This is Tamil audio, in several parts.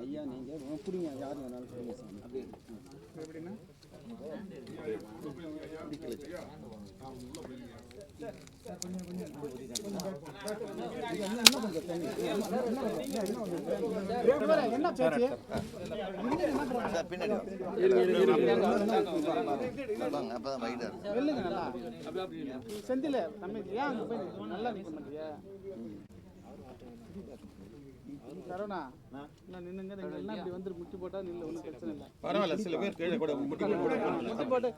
ஐயா நீங்கள் புரியுங்க யார் வேணாலும் புரியுங்க சாமி. எப்படின்னா என்ன பேச்சு சார் பின்னாடி அப்பதான் வைடா வெல்லுங்க நல்லா செந்தில நம்ம ஏன் அங்க போய் நிக்க- நல்லா மாட்டியா? சரவணா இல்லை நின்னுங்க நீங்க எல்லாம் இப்படி வந்து முட்டி போட்டா நில்ல ஒன்றும் பிரச்சனை இல்லை. பரவாயில்ல சில பேர் கீழே கூட முட்டி முட்டி போட்டு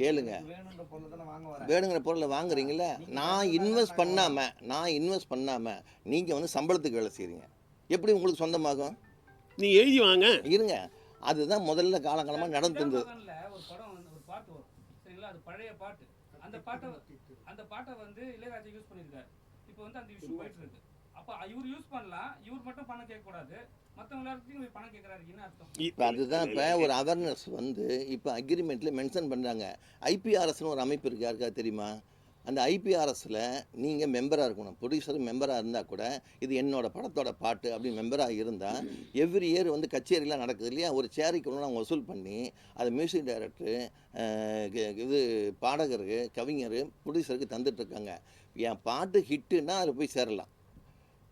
கேளுங்க. வேணுங்கிற பொருளை வாங்குறீங்களா நான் இன்வெஸ்ட் பண்ணாம நான் இன்வெஸ்ட் பண்ணாம நீங்க வந்து சம்பளத்துக்கு வேலை செய்றீங்க. எப்படி உங்களுக்கு சொந்தமாகும்? நீ எழுதி வாங்க. இருங்க. அதுதான் முதல்ல காலங்காலமா நடந்துருந்தது மகன்ல ஒரு படம் வந்து ஒரு பாட்டு வரும். சரிங்களா? அது பழைய பாட்டு. அந்த பாட்டை அந்த பாட்டை வந்து இளையராஜா யூஸ் பண்ணியிருக்காரு. இப்போ வந்து அந்த இஷ்யூ போயிட்டு இருக்கு. அப்போ இவர் யூஸ் பண்ணலாம். இவர் மட்டும் பணம் கேட்க கூடாது இப்போ அதுதான் இப்போ ஒரு அவேர்னஸ் வந்து இப்போ அக்ரிமெண்ட்டில் மென்ஷன் பண்ணுறாங்க ஐபிஆர்எஸ்னு ஒரு அமைப்பு இருக்கு. யாருக்கா தெரியுமா? அந்த ஐபிஆர்எஸில் நீங்கள் மெம்பராக இருக்கணும். ப்ரொடியூசர் மெம்பராக இருந்தால் கூட இது என்னோட படத்தோட பாட்டு அப்படின்னு மெம்பராக இருந்தால் எவ்ரி இயர் வந்து கச்சேரிலாம் நடக்குது இல்லையா? ஒரு சேரிக்கு ஒன்று அவங்க வசூல் பண்ணி அது மியூசிக் டைரக்டரு இது பாடகருக்கு கவிஞர் ப்ரொடியூசருக்கு தந்துட்டுருக்காங்க என் பாட்டு ஹிட்டுன்னா அதில் போய் சேரலாம்.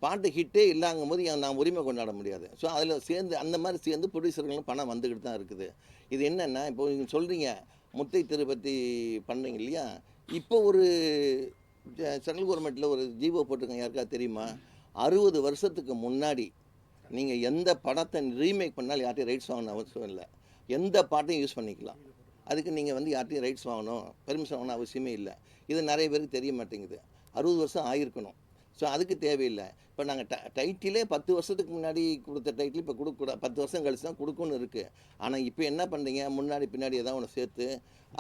பாட்டு ஹிட்டே இல்லாங்கும் போது நான் உரிமை கொண்டாட முடியாது. ஸோ அதில் சேர்ந்து அந்த மாதிரி சேர்ந்து ப்ரொடியூசர்களும் பணம் வந்துக்கிட்டு தான் இருக்குது. இது என்னென்னா இப்போ நீங்கள் சொல்கிறீங்க முத்தை திருப்பதி பண்ணுறீங்க இல்லையா? இப்போ ஒரு சென்ட்ரல் கவர்மெண்ட்டில் ஒரு ஜீவோ போட்டிருக்காங்க யாருக்கா தெரியுமா? அறுபது வருஷத்துக்கு முன்னாடி நீங்கள் எந்த படத்தை ரீமேக் பண்ணாலும் யார்ட்டையும் ரைட்ஸ் வாங்கணும் அவசியம் இல்லை. எந்த பாட்டையும் யூஸ் பண்ணிக்கலாம். அதுக்கு நீங்கள் வந்து யார்ட்டையும் ரைட்ஸ் வாங்கணும் பெர்மிஷன் வாங்கணும் அவசியமே இல்லை. இது நிறைய பேருக்கு தெரிய மாட்டேங்குது. அறுபது வருஷம் ஆகிருக்கணும் ஸோ அதுக்கு தேவையில்லை. இப்போ நாங்கள் ட டைட்டிலே பத்து வருஷத்துக்கு முன்னாடி கொடுத்த டைட்டில் இப்போ கொடுக்க பத்து வருஷம் கழிச்சு தான் கொடுக்கணும் இருக்குது ஆனால் இப்போ என்ன பண்ணுறீங்க முன்னாடி பின்னாடி ஏதாவது ஒன்று சேர்த்து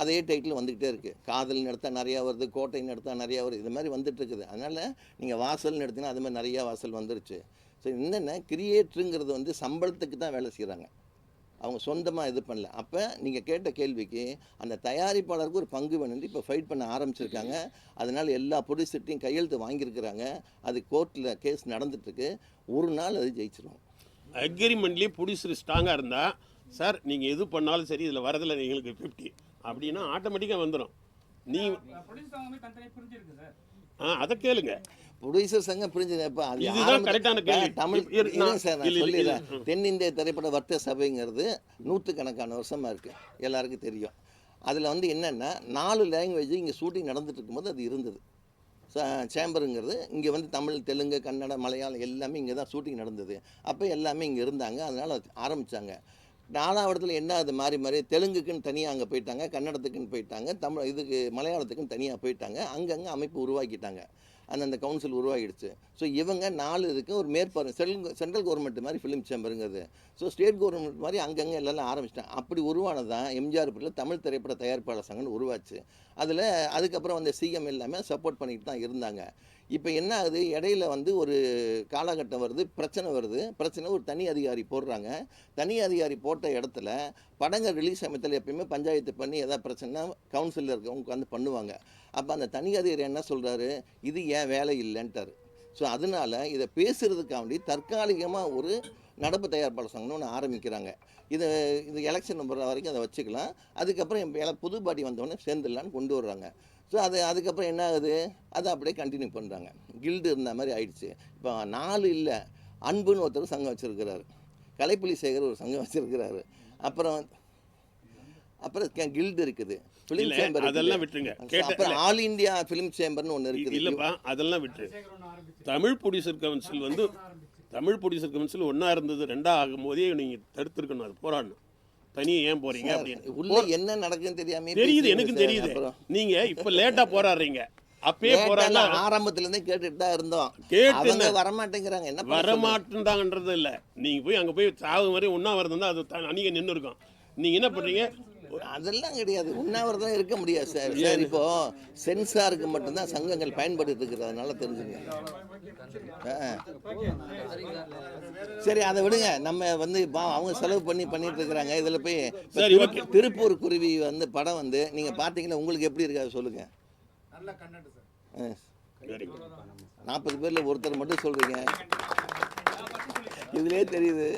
அதே டைட்டில் வந்துக்கிட்டே இருக்குது காதல் எடுத்தால் நிறையா வருது கோட்டை எடுத்தால் நிறையா வருது இது மாதிரி வந்துட்டுருக்குது. அதனால் நீங்கள் வாசல்னு எடுத்தீங்கன்னா அது மாதிரி நிறையா வாசல் வந்துருச்சு. ஸோ என்னென்ன கிரியேட்டருங்கிறது வந்து சம்பளத்துக்கு தான் வேலை செய்கிறாங்க அவங்க சொந்தமாக இது பண்ணல. அப்போ நீங்கள் கேட்ட கேள்விக்கு அந்த தயாரிப்பாளருக்கு ஒரு பங்கு வேணும்னு இப்போ ஃபைட் பண்ண ஆரம்பிச்சிருக்காங்க. அதனால் எல்லா ப்ரொடியூசர்ட்டையும் கையெழுத்து வாங்கியிருக்கிறாங்க. அது கோர்ட்டில் கேஸ் நடந்துட்டுருக்கு. ஒரு நாள் அது ஜெயிச்சிரும். அக்ரிமெண்ட்லேயே ப்ரொடியூசர் ஸ்ட்ராங்காக இருந்தா சார் நீங்கள் எது பண்ணாலும் சரி இதில் வரதில்ல எங்களுக்கு ஃபிஃப்டி அப்படின்னா ஆட்டோமேட்டிக்காக வந்துடும் நீ ஆ அதை கேளுங்க. ப்ரொடியூசர் சங்கம் பிரிஞ்சது. இப்போ அது. தமிழ் சார் நான். சொல்லிடுறேன். தென்னிந்திய திரைப்பட வர்த்தக சபைங்கிறது நூற்றுக்கணக்கான வருஷமாக இருக்குது எல்லாருக்கும் தெரியும். அதில் வந்து என்னென்னா நாலு லாங்குவேஜ் இங்கே ஷூட்டிங் நடந்துட்டு இருக்கும்போது அது இருந்தது. சேம்பருங்கிறது இங்கே வந்து தமிழ் தெலுங்கு கன்னடம் மலையாளம் எல்லாமே இங்கே தான் ஷூட்டிங் நடந்தது. அப்போ எல்லாமே இங்கே இருந்தாங்க. அதனால் ஆரம்பித்தாங்க நாலாவதுல என்ன அது மாறி மாறி தெலுங்குக்குன்னு தனியாக அங்கே போயிட்டாங்க கன்னடத்துக்குன்னு போயிட்டாங்க தமிழ் இதுக்கு மலையாளத்துக்குன்னு தனியாக போயிட்டாங்க. அங்கங்கே அமைப்பு உருவாக்கிட்டாங்க. அந்தந்த கவுன்சில் உருவாகிடுச்சு. ஸோ இவங்க நாலு இதுக்கு ஒரு மேற்பார்வை சென்ட்ரல் சென்ட்ரல் கவர்மெண்ட் மாதிரி ஃபிலிம் சேம்பருங்கிறது ஸோ ஸ்டேட் கவர்மெண்ட் மாதிரி அங்கங்கே எல்லாம் ஆரம்பிச்சிட்டாங்க. அப்படி உருவானதான் எம்ஜிஆர் பிள்ளை தமிழ் திரைப்பட தயாரிப்பாளர் சங்கம்னு உருவாச்சு. அதில் அதுக்கப்புறம் அந்த சிஎம் எல்லாமே சப்போர்ட் பண்ணிட்டு தான் இருந்தாங்க. இப்போ என்ன ஆகுது? இடையில வந்து ஒரு காலகட்டம் வருது பிரச்சனை வருது. பிரச்சனை ஒரு தனி அதிகாரி போடுறாங்க. தனி அதிகாரி போட்ட இடத்துல படங்கள் ரிலீஸ் சமயத்தில் எப்பயுமே பஞ்சாயத்து பண்ணி எதாவது பிரச்சனைனா கவுன்சிலில் இருக்கவங்க உட்காந்து பண்ணுவாங்க. அப்போ அந்த தனி அதிகாரி என்ன சொல்கிறாரு இது ஏன் வேலை இல்லைன்ட்டார். ஸோ அதனால இதை பேசுகிறதுக்காண்டி தற்காலிகமாக ஒரு நடப்பு தயாரிப்பாளர் சங்கம்னு ஒன்று ஆரம்பிக்கிறாங்க. இது இது எலெக்ஷன் வர வரைக்கும் அதை வச்சுக்கலாம். அதுக்கப்புறம் என் எல- புது பாட்டி வந்தவொடனே சேர்ந்துடலான்னு கொண்டு வர்றாங்க. ஸோ அது அதுக்கப்புறம் என்ன ஆகுது? அதை அப்படியே கண்டினியூ பண்ணுறாங்க கில்டு இருந்த மாதிரி ஆயிடுச்சு. இப்போ நாலு இல்லை அன்புன்னு ஒருத்தர் சங்கம் வச்சுருக்கிறாரு. கலைப்புலி சேகர் ஒரு சங்கம் வச்சுருக்கிறாரு. அப்புறம் அப்புறம் கில்டு இருக்குது. ஃபிலிம் சேம்பர் அதெல்லாம் விட்டுருங்க. அப்புறம் ஆல் இந்தியா ஃபிலிம் சேம்பர்னு ஒன்று இருக்குது. இல்லைப்பா அதெல்லாம் விட்டு தமிழ் ப்ரொடியூசர் கவுன்சில் வந்து தமிழ் ப்ரொடியூசர் கவுன்சில் ஒன்றா இருந்தது ரெண்டா ஆகும் போதே நீங்கள் தடுத்துருக்கணும். அது போராடணும். தனியே ஏன் போறீங்க அப்படின்னு. உள்ள என்ன நடக்குதுன்னு தெரியாம தெரியுது எனக்கு தெரியுது. நீங்க இப்ப லேட்டா போராடுறீங்க. அப்பயே போராடல ஆரம்பத்துல இருந்தே கேட்டுட்டு தான் இருந்தோம். கேட்டு அவங்க என்ன? வரமாட்டேங்கிறாங்க. என்ன பண்ண சொல்றது? வரமாட்டேன்தாங்கன்றது இல்ல. நீங்க போய் அங்க போய் சாவு மாதிரி உண்ணாவிரதம் இருந்தா அது அன்னைக்கு நின்று இருக்கும் நீங்க என்ன பண்றீங்க? அதெல்லாம் கிடையாது. உண்ணாவிரதம் இருக்க முடியாது சார். சார் இப்போ சென்சாருக்கு மட்டும்தான் சங்கங்கள் பயன்பட்டு இருக்குது அதனால தெரிஞ்சுங்க. சரி அதை விடுங்க. நம்ம வந்து அவங்க செலவு பண்ணி பண்ணிட்டு இருக்கிறாங்க இதுல போய். திருப்பூர் குருவி வந்து படம் வந்து நீங்க பாத்தீங்கன்னா உங்களுக்கு எப்படி இருக்காது சொல்லுங்க. நாற்பது பேர்ல ஒருத்தர் மட்டும் சொல்றீங்க. இதுலயே தெரியுது.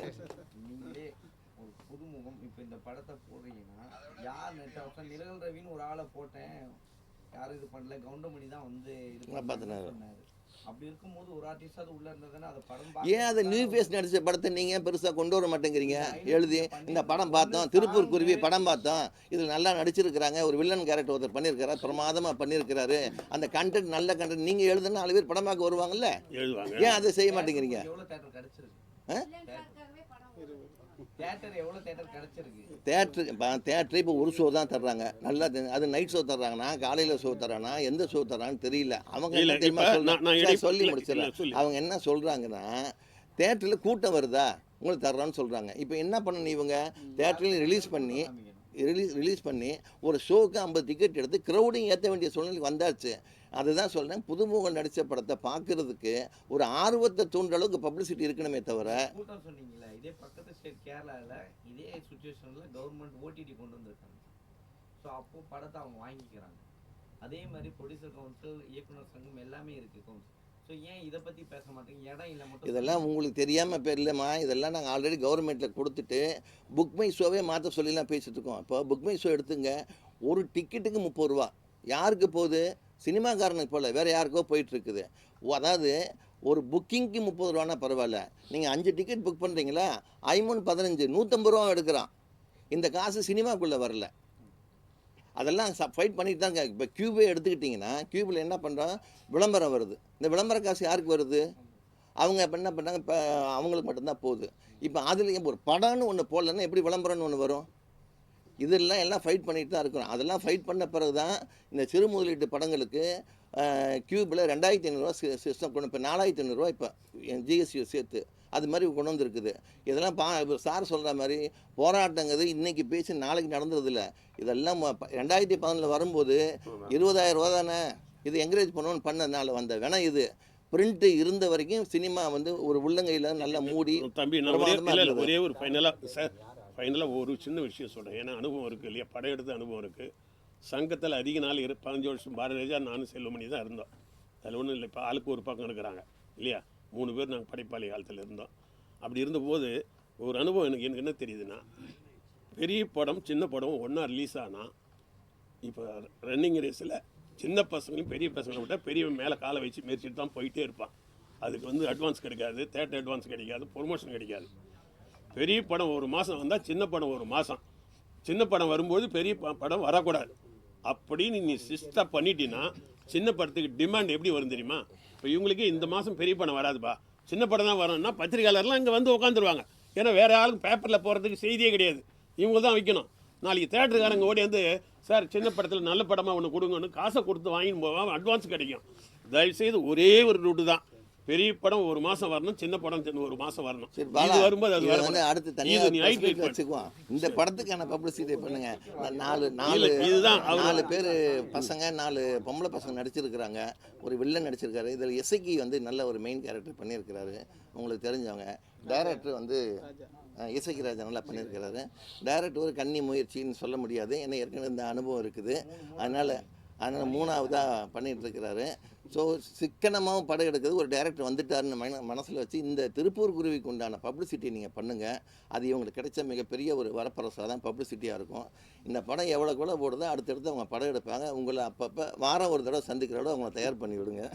படத்தை போடுறீங்கன்னா யார் நெட் நிரல் ரவின்னு ஒரு ஆளை போட்டேன். யாரும் இது பண்ணல. கவுண்டமணி தான் வந்து இது அப்படி இருக்கும்போது ஒரு ஆர்டிஸ்ட் அது உள்ள இருந்ததுன்னா அதை படம் ஏன் அதை நியூ ஃபேஸ் நடித்த படத்தை நீங்கள் பெருசாக கொண்டு வர மாட்டேங்கிறீங்க? எழுதி இந்த படம் பார்த்தோம். திருப்பூர் குருவி படம் பார்த்தோம். இதில் நல்லா நடிச்சிருக்கிறாங்க. ஒரு வில்லன் கேரக்டர் ஒருத்தர் பண்ணியிருக்காரு பிரமாதமாக பண்ணியிருக்கிறாரு. அந்த கண்டென்ட் நல்ல கண்டென்ட் நீங்கள் எழுதுனா நாலு பேர் படம் பார்க்க வருவாங்கல்ல? எழுதுவாங்க. ஏன் அதை செய்ய மாட்டேங்கிறீங்க? தேட்டர் ஆ? தேட்டர் இப்போ இப்போ ஒரு ஷோ தான் தர்றாங்க. நல்லா அது நைட் ஷோ தர்றாங்கன்னா காலையில் ஷோ தர்றாங்கன்னா எந்த ஷோ தர்றாங்கன்னு தெரியல. அவங்க என்ன தெரியுமா இப்ப சொல்லி சொல்லு. அவங்க என்ன சொல்கிறாங்கன்னா தேட்டரில் கூட்டம் வருதா? உங்களுக்கு தர்றான்னு சொல்கிறாங்க இப்போ என்ன பண்ணணும் இவங்க? தேட்டரில் ரிலீஸ் பண்ணி ரிலீஸ் ரிலீஸ் பண்ணி ஒரு ஷோவுக்கு ஐம்பது டிக்கெட் எடுத்து க்ரௌடிங் ஏற்ற வேண்டிய சூழ்நிலை வந்தாச்சு. அதுதான் சொல்கிறேன் புதுமுகம் நடித்த படத்தை பார்க்கறதுக்கு ஒரு ஆர்வத்தை தூண்டுற அளவுக்கு பப்ளிசிட்டி இருக்கணுமே தவிர கூட்டம் சொன்னீங்களே இதே பக்கத்து ஸ்டேட் கேரளால இதே சுச்சுவேஷன்ல கவர்மெண்ட் ஓடிடி கொண்டு வந்திருக்காங்க. ஸோ அப்போ படத்தை அவங்க வாங்கிக்கிறாங்க. அதே மாதிரி ப்ரொடியூசர் கவுன்சில் இயக்குனர் சங்கம் எல்லாமே இருக்கு கவுன்சில் ஸோ ஏன் இதை பத்தி பேச மாட்டீங்க? இடம் இல்லை மட்டும் இதெல்லாம் உங்களுக்கு தெரியாமல் இப்போ இல்லைம்மா. இதெல்லாம் நாங்கள் ஆல்ரெடி கவர்மெண்ட்டில் கொடுத்துட்டு புக் மை ஷோவே மாற்ற சொல்லிலாம் பேசிட்டு இருக்கோம். இப்போ புக் மை ஷோ எடுத்துங்க. ஒரு டிக்கெட்டுக்கு முப்பது ரூபா. யாருக்கு போகுது? சினிமாக்காரனுக்கு போகல வேறு யாருக்கோ போயிட்டுருக்குது. அதாவது ஒரு புக்கிங்க்கு முப்பது ரூபானா பரவாயில்ல. நீங்கள் அஞ்சு டிக்கெட் புக் பண்ணுறீங்களா ஐமூணு பதினஞ்சு நூற்றம்பது ரூபா எடுக்கிறான். இந்த காசு சினிமாக்குள்ளே வரல. அதெல்லாம் ஃபைட் பண்ணிட்டு தாங்க இப்போ கியூபே எடுத்துக்கிட்டிங்கன்னா கியூபில் என்ன பண்ணுறோம் விளம்பரம் வருது. இந்த விளம்பர காசு யாருக்கு வருது? அவங்க இப்போ என்ன பண்ணுறாங்க இப்போ அவங்களுக்கு மட்டும்தான் போகுது. இப்போ அதுலேயும் ஒரு படம்னு ஒன்று போடலன்னா எப்படி விளம்பரம்னு ஒன்று வரும்? இதெல்லாம் எல்லாம் ஃபைட் பண்ணிட்டு தான் இருக்கிறோம். அதெல்லாம் ஃபைட் பண்ண பிறகு தான் இந்த சிறு முதலீட்டு படங்களுக்கு கியூபில் ரெண்டாயிரத்தி ஐநூறுரூவா சிஸ்டம் கொண்டு இப்போ நாலாயிரத்தி ஐநூறுரூவா இப்போ ஜிஎஸ்டி சேர்த்து அது மாதிரி கொண்டு வந்திருக்குது. இதெல்லாம் பா இப்போ சார் சொல்கிற மாதிரி போராட்டங்கிறது இன்றைக்கி பேசி நாளைக்கு நடந்தது இல்லை இதெல்லாம் ரெண்டாயிரத்தி பதினொன்றில் வரும்போது இருபதாயிரம் ரூபா தானே? இது என்கரேஜ் பண்ணணும்னு பண்ணதுனால வந்த வேணாம் இது. பிரிண்ட்டு இருந்த வரைக்கும் சினிமா வந்து ஒரு உள்ளங்கையில் நல்லா மூடி தம்பி. ஒரே ஒரு ஃபைனலாக சார் ஃபைனலாக ஒரு சின்ன விஷயம் சொல்கிறேன் ஏன்னா அனுபவம் இருக்குது இல்லையா? படையெடுத்த அனுபவம் இருக்குது சங்கத்தில் அதிக நாள் இரு பதினஞ்சு வருஷம் பாரதிராஜா நானும் செல்வமணி தான் இருந்தோம். அதில் ஒன்றும் இல்லை. இப்போ ஆளுக்கு ஒரு பக்கம் இருக்கிறாங்க இல்லையா? மூணு பேர் நாங்கள் படைப்பாளி காலத்தில் இருந்தோம். அப்படி இருந்தபோது ஒரு அனுபவம் எனக்கு எனக்கு என்ன தெரியுதுன்னா பெரிய படம் சின்ன படம் ஒன்றா ரிலீஸ் ஆனால் இப்போ ரன்னிங் ரேஸில் சின்ன பசங்களையும் பெரிய பசங்களை விட்டால் பெரியவன் மேலே காலை வச்சு மெரிச்சிட்டு தான் போயிட்டே இருப்பான். அதுக்கு வந்து அட்வான்ஸ் கிடைக்காது தேட்டர் அட்வான்ஸ் கிடைக்காது ப்ரொமோஷன் கிடைக்காது. பெரிய படம் ஒரு மாதம் வந்தால் சின்ன படம் ஒரு மாதம் சின்ன படம் வரும்போது பெரிய ப- படம் வரக்கூடாது. அப்படின்னு நீ சிஸ்டாக பண்ணிட்டீன்னா சின்ன படத்துக்கு டிமாண்ட் எப்படி வரும் தெரியுமா? இப்போ இவங்களுக்கு இந்த மாதம் பெரிய படம் வராதுப்பா. சின்ன படம் தான் வரணும்னா பத்திரிகையாளர்லாம் இங்கே வந்து உட்காந்துருவாங்க ஏன்னா வேறு ஆளுக்கு பேப்பரில் போகிறதுக்கு செய்தியே கிடையாது. இவங்க தான் வைக்கணும். நாளைக்கு தேட்டருக்காரங்க ஓடி வந்து சார் சின்ன படத்தில் நல்ல படமாக ஒன்று கொடுங்கன்னு காசை கொடுத்து வாங்கின்னு போவான் அட்வான்ஸ் கிடைக்கும். தயவுசெய்து ஒரே ஒரு ரூட்டு தான். பெரிய படம் ஒரு மாதம் வரணும் சின்ன படம் ஒரு மாதம் வரணும். இது வரும்போது அது வந்து. அடுத்து தனியாக. வச்சுக்குவோம். இந்த படத்துக்கான பப்ளிசிட்டி பண்ணுங்க. நாலு நாலு இதுதான். நாலு பேர் பசங்க நாலு பொம்பளை பசங்க நடிச்சிருக்கிறாங்க. ஒரு வில்லன் நடிச்சிருக்காரு. இதில் இசைக்கு வந்து நல்ல ஒரு மெயின் கேரக்டர் பண்ணியிருக்கிறாரு. உங்களுக்கு தெரிஞ்சவங்க. டைரக்டர் வந்து அஹ், இசைக்கு ராஜா நல்லா பண்ணியிருக்கிறாரு. டைரக்டர் ஒரு கன்னி முயற்சின்னு சொல்ல முடியாது. ஏன்னா ஏற்கனவே இந்த அனுபவம் இருக்குது. அதனால் அதனால் மூணாவதாக பண்ணிகிட்ருக்கிறாரு ஸோ சிக்கனமாகவும் படம் எடுக்கிறது ஒரு டேரக்டர் வந்துட்டாருன்னு மன மனசில் வச்சு இந்த திருப்பூர் குருவிக்கு உண்டான பப்ளிசிட்டி நீங்கள் பண்ணுங்கள் அது இவங்களுக்கு கிடைச்ச மிகப்பெரிய ஒரு வரப்பரசாக தான் பப்ளிசிட்டியாக இருக்கும். இந்த படம் எவ்வளோக்கு எவ்வளோ போடுதோ அடுத்தடுத்து அவங்க படம் எடுப்பாங்க. உங்களை அப்பப்போ வாரம் ஒரு தடவை சந்திக்கிற விட அவங்கள தயார் பண்ணி விடுங்க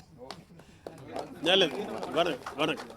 நல்லது வணக்கம். வணக்கம்.